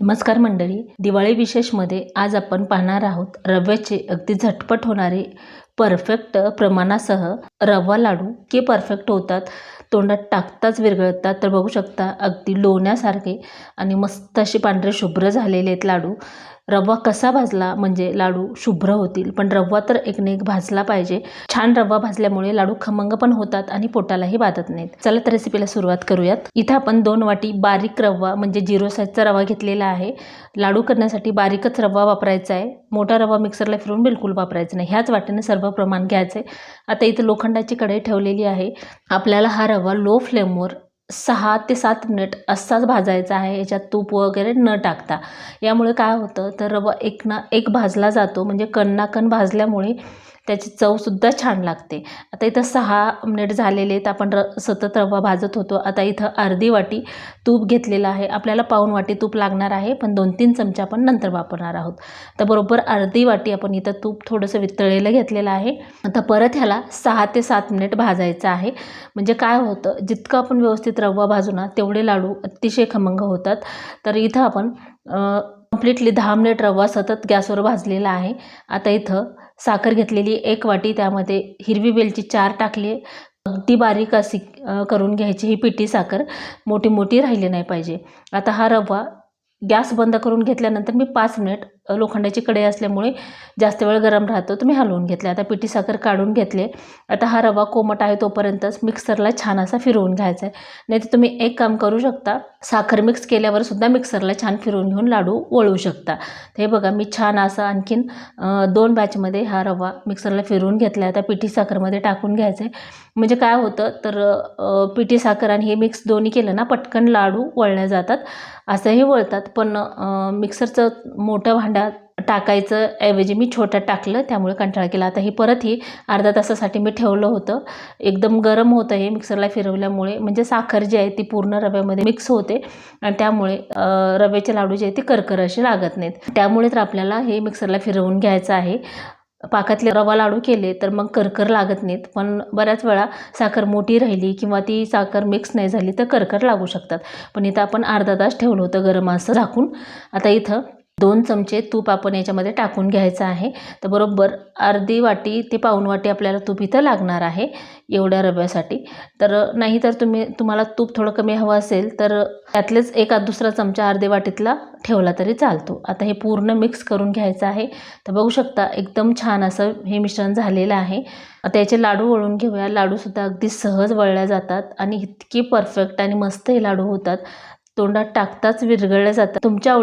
नमस्कार मंडळी. दिवाळी विशेषमध्ये आज आपण पाहणार आहोत रव्याचे अगदी झटपट होणारे परफेक्ट प्रमाणासह रवा लाडू. के परफेक्ट होतात तोंडात टाकताच विरघळतात तर बघू शकता अगदी लोण्यासारखे आणि मस्त असे पांढरे शुभ्र झालेले आहेत लाडू. रवा कसा भाजला म्हणजे लाडू शुभ्र होतील. पण रवा तर एकनेक भाजला पाहिजे. छान रवा भाजल्यामुळे लाडू खमंग पण होतात आणि पोटालाही बाधत नाहीत. चला तर रेसिपीला सुरुवात करूयात. इथं आपण दोन वाटी बारीक रवा म्हणजे झिरो साईजचा रवा घेतलेला आहे. लाडू करण्यासाठी बारीकच रवा वापरायचा आहे. मोठा रवा मिक्सरला फिरून बिलकुल वापरायचा नाही. ह्याच वाटेने सर्व प्रमाण घ्यायचं आहे आता इथं लोखंडाची कढई ठेवलेली आहे. आपल्याला हा रवा लो फ्लेमवर सहा ते सात मिनिट असाच भाजायचा आहे याच्यात तूप वगैरे न टाकता. यामुळे काय होतं तर रवा एक ना एक भाजला जातो. म्हणजे कण कण भाजल्यामुळे त्याची चवसुद्धा छान लागते. आता इथं सहा मिनिट झालेले आहेत. आपण र सतत रवा भाजत होतो. आता इथं अर्धी वाटी तूप घेतलेलं आहे. आपल्याला पाऊण वाटी तूप लागणार आहे. पण दोन तीन चमचे आपण नंतर वापरणार आहोत. तर बरोबर अर्धी वाटी आपण इथं तूप थोडंसं वितळलेलं घेतलेलं आहे. आता परत ह्याला सहा ते सात मिनिट भाजायचं आहे. म्हणजे काय होतं? जितकं आपण व्यवस्थित रवा भाजू ना तेवढे लाडू अतिशय खमंग होतात. तर इथं आपण कम्प्लिटली दहा मिनिट रवा सतत गॅसवर भाजलेला आहे. आता इथं साखर घेतलेली एक वाटी. त्यामध्ये हिरवी वेलची चार टाकली अगदी बारीक अशी करून घ्यायची ही पिठी साखर. मोठी मोठी राहिली नाही पाहिजे. आता हा रवा गॅस बंद करून घेतल्यानंतर मी पाच मिनिट लोखंडाची कढई असल्यामुळे जास्त वेळ गरम राहतो. तुम्ही हलवून घेतले. आता पिठी साखर काढून घेतले. आता हा रवा कोमट आहे तोपर्यंतच मिक्सरला छान असा फिरवून घ्यायचा आहे. नाही तर तुम्ही एक काम करू शकता. साखर मिक्स केल्यावर सुद्धा मिक्सरला छान फिरवून घेऊन लाडू वळू शकता. हे बघा मी छान असं आणखीन दोन बॅचमध्ये हा रवा मिक्सरला फिरवून घेतला आता पिठी साखरमध्ये टाकून घ्यायचं आहे. म्हणजे काय होतं तर पिठी साखर आणि हे मिक्स दोन्ही केलं ना पटकन लाडू वळल्या जातात. असंही वळतात. पण मिक्सरचं मोठं मोठा टाकायचं ऐवजी मी छोट्यात टाकलं त्यामुळे कंटाळा केला. आता हे परत ही अर्धा तासासाठी मी ठेवलं होतं. एकदम गरम होतं हे मिक्सरला फिरवल्यामुळे. म्हणजे साखर जी आहे ती पूर्ण रव्यामध्ये मिक्स होते आणि त्यामुळे रव्याचे लाडू जे आहे ते करकर असे लागत नाहीत. त्यामुळे तर आपल्याला हे मिक्सरला फिरवून घ्यायचं आहे. पाकातले रवा लाडू केले तर मग करकर लागत नाहीत. पण बऱ्याच वेळा साखर मोठी राहिली किंवा ती साखर मिक्स नाही झाली तर करकर लागू शकतात. पण इथं आपण अर्धा तास ठेवलं होतं गरम असं झाकून. आता इथं दोन चमचे तूप आपण याच्यामध्ये टाकून घ्यायचं आहे. तर बरोबर अर्धी वाटी ते पाऊण वाटी आपल्याला तूप इथं लागणार आहे एवढ्या रव्यासाठी. तर नाही तर तुम्ही तुम्हाला तूप थोडं कमी हवं असेल तर त्यातलेच एका दुसरा चमचा अर्धे वाटीतला ठेवला तरी चालतो. आता हे पूर्ण मिक्स करून घ्यायचं आहे. तर बघू शकता एकदम छान असं हे मिश्रण झालेलं आहे. आता याचे लाडू वळून घेऊया. लाडूसुद्धा अगदी सहज वळल्या जातात आणि इतकी परफेक्ट आणि मस्त हे लाडू होतात. तोंडात टाकताच विरघळल्या जातात. तुमच्या आवडी